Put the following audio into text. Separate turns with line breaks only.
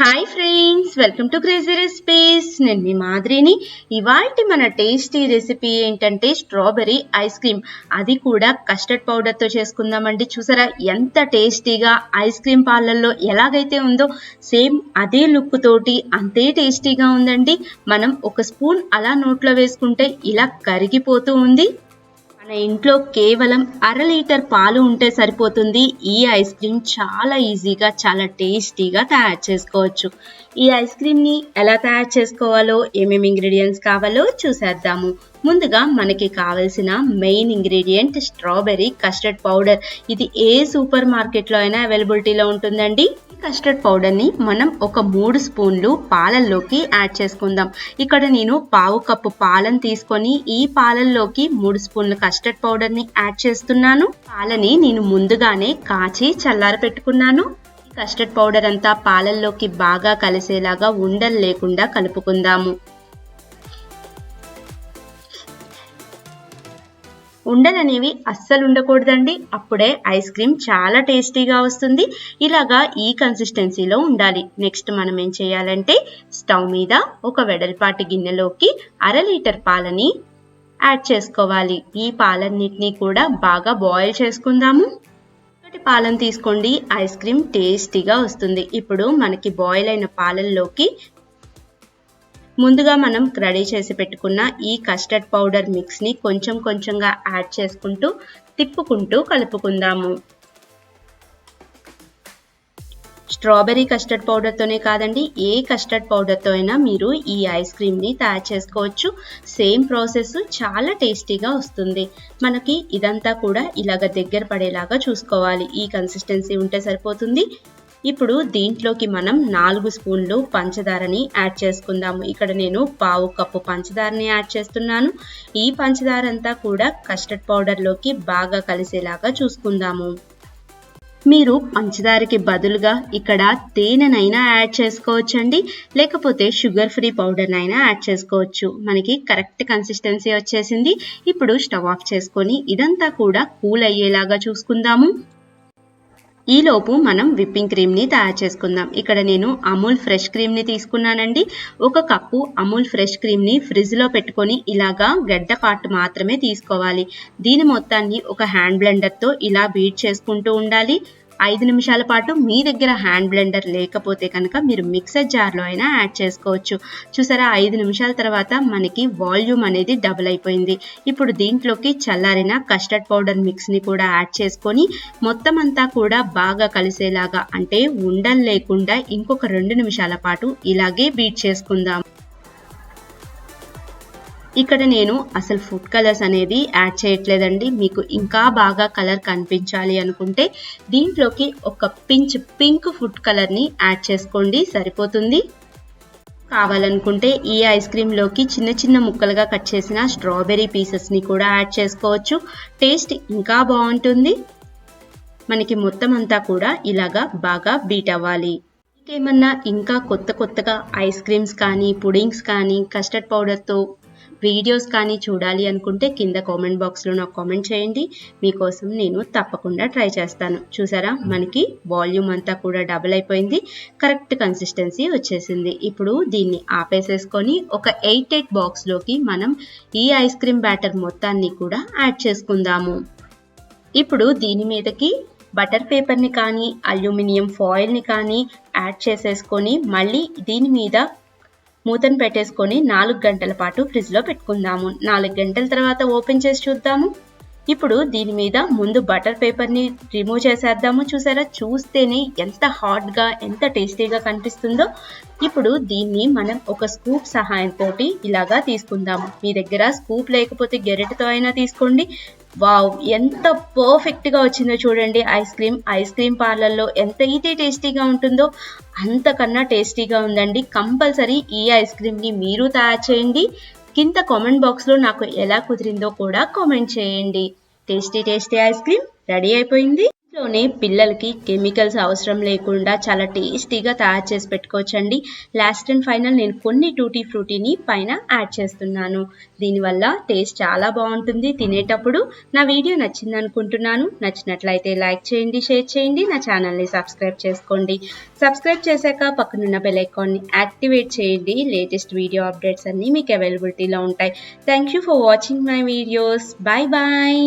Hi friends welcome to crazy recipes నేను మీ మాదిరిని ఇవాళ మన టేస్టీ రెసిపీ ఏంటంటే స్ట్రాబెర్రీ ఐస్ క్రీమ్. అది కూడా కస్టర్డ్ పౌడర్తో చేసుకుందామండి. చూసారా? ఎంత టేస్టీగా ఐస్ క్రీమ్ పార్లర్లో ఎలాగైతే ఉందో సేమ్ అదే లుక్ తోటి అంతే టేస్టీగా ఉందండి. మనం ఒక స్పూన్ అలా నోట్లో వేసుకుంటే ఇలా కరిగిపోతూ ఉంది. మన ఇంట్లో కేవలం అర లీటర్ పాలు ఉంటే సరిపోతుంది. ఈ ఐస్ క్రీమ్ చాలా ఈజీగా చాలా టేస్టీగా తయారు చేసుకోవచ్చు. ఈ ఐస్ క్రీమ్ని ఎలా తయారు చేసుకోవాలో ఏమేమి ఇంగ్రీడియంట్స్ కావాలో చూసేద్దాము. ముందుగా మనకి కావలసిన main ingredient strawberry custard powder. ఇది ఏ సూపర్ మార్కెట్లో అయినా అవైలబిలిటీలో ఉంటుందండి. కస్టర్డ్ పౌడర్ని మనం ఒక మూడు స్పూన్లు పాలల్లోకి యాడ్ చేసుకుందాం. ఇక్కడ నేను పావు కప్పు పాలను తీసుకొని ఈ పాలల్లోకి మూడు స్పూన్లు కస్టర్డ్ పౌడర్ని యాడ్ చేస్తున్నాను. పాలని నేను ముందుగానే కాచి చల్లార పెట్టుకున్నాను. కస్టర్డ్ పౌడర్ అంతా పాలల్లోకి బాగా కలిసేలాగా ఉండలు లేకుండా కలుపుకుందాము. ఉండలనేవి అస్సలు ఉండకూడదండి. అప్పుడే ఐస్ క్రీమ్ చాలా టేస్టీగా వస్తుంది. ఇలాగా ఈ కన్సిస్టెన్సీలో ఉండాలి. నెక్స్ట్ మనం ఏం చేయాలంటే స్టవ్ మీద ఒక వెడల్పాటి గిన్నెలోకి అర లీటర్ పాలని యాడ్ చేసుకోవాలి. ఈ పాలన్నిటినీ కూడా బాగా బాయిల్ చేసుకుందాము. ఒకటి పాలను తీసుకోండి. ఐస్ క్రీమ్ టేస్టీగా వస్తుంది. ఇప్పుడు మనకి బాయిల్ అయిన పాలల్లోకి ముందుగా మనం రెడీ చేసి పెట్టుకున్న ఈ కస్టర్డ్ పౌడర్ మిక్స్ని కొంచెం కొంచెంగా యాడ్ చేసుకుంటూ తిప్పుకుంటూ కలుపుకుందాము. స్ట్రాబెర్రీ కస్టర్డ్ పౌడర్తోనే కాదండి ఏ కస్టర్డ్ పౌడర్తో అయినా మీరు ఈ ఐస్ క్రీమ్ని తయారు చేసుకోవచ్చు. సేమ్ ప్రాసెస్ చాలా టేస్టీగా వస్తుంది. మనకి ఇదంతా కూడా ఇలాగ దగ్గర పడేలాగా చూసుకోవాలి. ఈ కన్సిస్టెన్సీ ఉంటే సరిపోతుంది. ఇప్పుడు దీంట్లోకి మనం నాలుగు స్పూన్లు పంచదారని యాడ్ చేసుకుందాము. ఇక్కడ నేను పావు కప్పు పంచదారని యాడ్ చేస్తున్నాను. ఈ పంచదార అంతా కూడా కస్టర్డ్ పౌడర్లోకి బాగా కలిసేలాగా చూసుకుందాము. మీరు పంచదారకి బదులుగా ఇక్కడ తేనెనైనా యాడ్ చేసుకోవచ్చండి. లేకపోతే షుగర్ ఫ్రీ పౌడర్నైనా యాడ్ చేసుకోవచ్చు. మనకి కరెక్ట్ కన్సిస్టెన్సీ వచ్చేసింది. ఇప్పుడు స్టవ్ ఆఫ్ చేసుకొని ఇదంతా కూడా కూల్ అయ్యేలాగా చూసుకుందాము. ఈలోపు మనం విప్పింగ్ క్రీమ్ని తయారు చేసుకుందాం. ఇక్కడ నేను అమూల్ ఫ్రెష్ క్రీమ్ని తీసుకున్నానండి. ఒక కప్పు అమూల్ ఫ్రెష్ క్రీమ్ని ఫ్రిడ్జ్లో పెట్టుకొని ఇలాగా గడ్డ పార్ట్ మాత్రమే తీసుకోవాలి. దీని మొత్తాన్ని ఒక హ్యాండ్ బ్లెండర్తో ఇలా బీట్ చేసుకుంటూ ఉండాలి. ఐదు నిమిషాల పాటు మీ దగ్గర హ్యాండ్ బ్లెండర్ లేకపోతే కనుక మీరు మిక్సర్ జార్లో అయినా యాడ్ చేసుకోవచ్చు. చూసారా? ఐదు నిమిషాల తర్వాత మనకి వాల్యూమ్ అనేది డబుల్ అయిపోయింది. ఇప్పుడు దీంట్లోకి చల్లారిన కస్టర్డ్ పౌడర్ మిక్స్ని కూడా యాడ్ చేసుకొని మొత్తం అంతా కూడా బాగా కలిసేలాగా అంటే ఉండలు లేకుండా ఇంకొక రెండు నిమిషాల పాటు ఇలాగే బీట్ చేసుకుందాం. ఇక్కడ నేను అసలు ఫుడ్ కలర్స్ అనేది యాడ్ చేయట్లేదండి. మీకు ఇంకా బాగా కలర్ కనిపించాలి అనుకుంటే దీంట్లోకి ఒక పించ్ పింక్ ఫుడ్ కలర్ని యాడ్ చేసుకోండి. సరిపోతుంది. కావాలనుకుంటే ఈ ఐస్ క్రీమ్లోకి చిన్న చిన్న ముక్కలుగా కట్ చేసిన స్ట్రాబెర్రీ పీసెస్ని కూడా యాడ్ చేసుకోవచ్చు. టేస్ట్ ఇంకా బాగుంటుంది. మనకి మొత్తం అంతా కూడా ఇలాగా బాగా బీట్ అవ్వాలి. ఇంకేమన్నా ఇంకా కొత్త కొత్తగా ఐస్ క్రీమ్స్ కానీ పుడింగ్స్ కానీ కస్టర్డ్ పౌడర్తో వీడియోస్ కానీ చూడాలి అనుకుంటే కింద కామెంట్ బాక్స్లో నాకు కామెంట్ చేయండి. మీకోసం నేను తప్పకుండా ట్రై చేస్తాను. చూసారా? మనకి వాల్యూమ్ అంతా కూడా డబుల్ అయిపోయింది. కరెక్ట్ కన్సిస్టెన్సీ వచ్చేసింది. ఇప్పుడు దీన్ని ఆపేసేసుకొని ఒక ఎయిట్ ఎయిట్ బాక్స్లోకి మనం ఈ ఐస్ క్రీమ్ బ్యాటర్ మొత్తాన్ని కూడా యాడ్ చేసుకుందాము. ఇప్పుడు దీని మీదకి బటర్ పేపర్ని కానీ అల్యూమినియం ఫాయిల్ని కానీ యాడ్ చేసేసుకొని మళ్ళీ దీని మీద మూతను పెట్టేసుకొని నాలుగు గంటల పాటు ఫ్రిడ్జ్లో పెట్టుకుందాము. నాలుగు గంటల తర్వాత ఓపెన్ చేసి చూద్దాము. ఇప్పుడు దీని మీద ముందు బటర్ పేపర్ని రిమూవ్ చేసేద్దాము. చూసారా? చూస్తేనే ఎంత హాట్గా ఎంత టేస్టీగా కనిపిస్తుందో. ఇప్పుడు దీన్ని మనం ఒక స్కూప్ సహాయంతో ఇలాగా తీసుకుందాము. మీ దగ్గర స్కూప్ లేకపోతే గెరెట్తో అయినా తీసుకోండి. వావ్! ఎంత పర్ఫెక్ట్గా వచ్చిందో చూడండి. ఐస్ క్రీమ్ ఐస్ క్రీమ్ పార్లర్లో ఎంత అయితే టేస్టీగా ఉంటుందో. అంతకన్నా టేస్టీగా ఉందండి. కంపల్సరీ ఈ ఐస్ క్రీమ్ని మీరు తయారు చేయండి. కింద కామెంట్ బాక్స్లో నాకు ఎలా కుదిరిందో కూడా కామెంట్ చేయండి. Tasty tasty ice cream ready అయిపోయింది. ఇంట్లోనే పిల్లలకి కెమికల్స్ అవసరం లేకుండా చాలా టేస్టీగా తయారు చేసి పెట్టుకోవచ్చండి. లాస్ట్ అండ్ ఫైనల్ నేను కొన్ని టూటీ ఫ్రూటీని పైన యాడ్ చేస్తున్నాను. దీనివల్ల టేస్ట్ చాలా బాగుంటుంది. తినేటప్పుడు నా వీడియో నచ్చింది అనుకుంటున్నాను. నచ్చినట్లయితే లైక్ చేయండి షేర్ చేయండి నా ఛానల్ని సబ్స్క్రైబ్ చేసుకోండి. సబ్స్క్రైబ్ చేశాక పక్కనున్న బెల్ ఐకాన్ని యాక్టివేట్ చేయండి. లేటెస్ట్ వీడియో అప్డేట్స్ అన్నీ మీకు అవైలబిలిటీలో ఉంటాయి. Thank you for watching my videos. Bye bye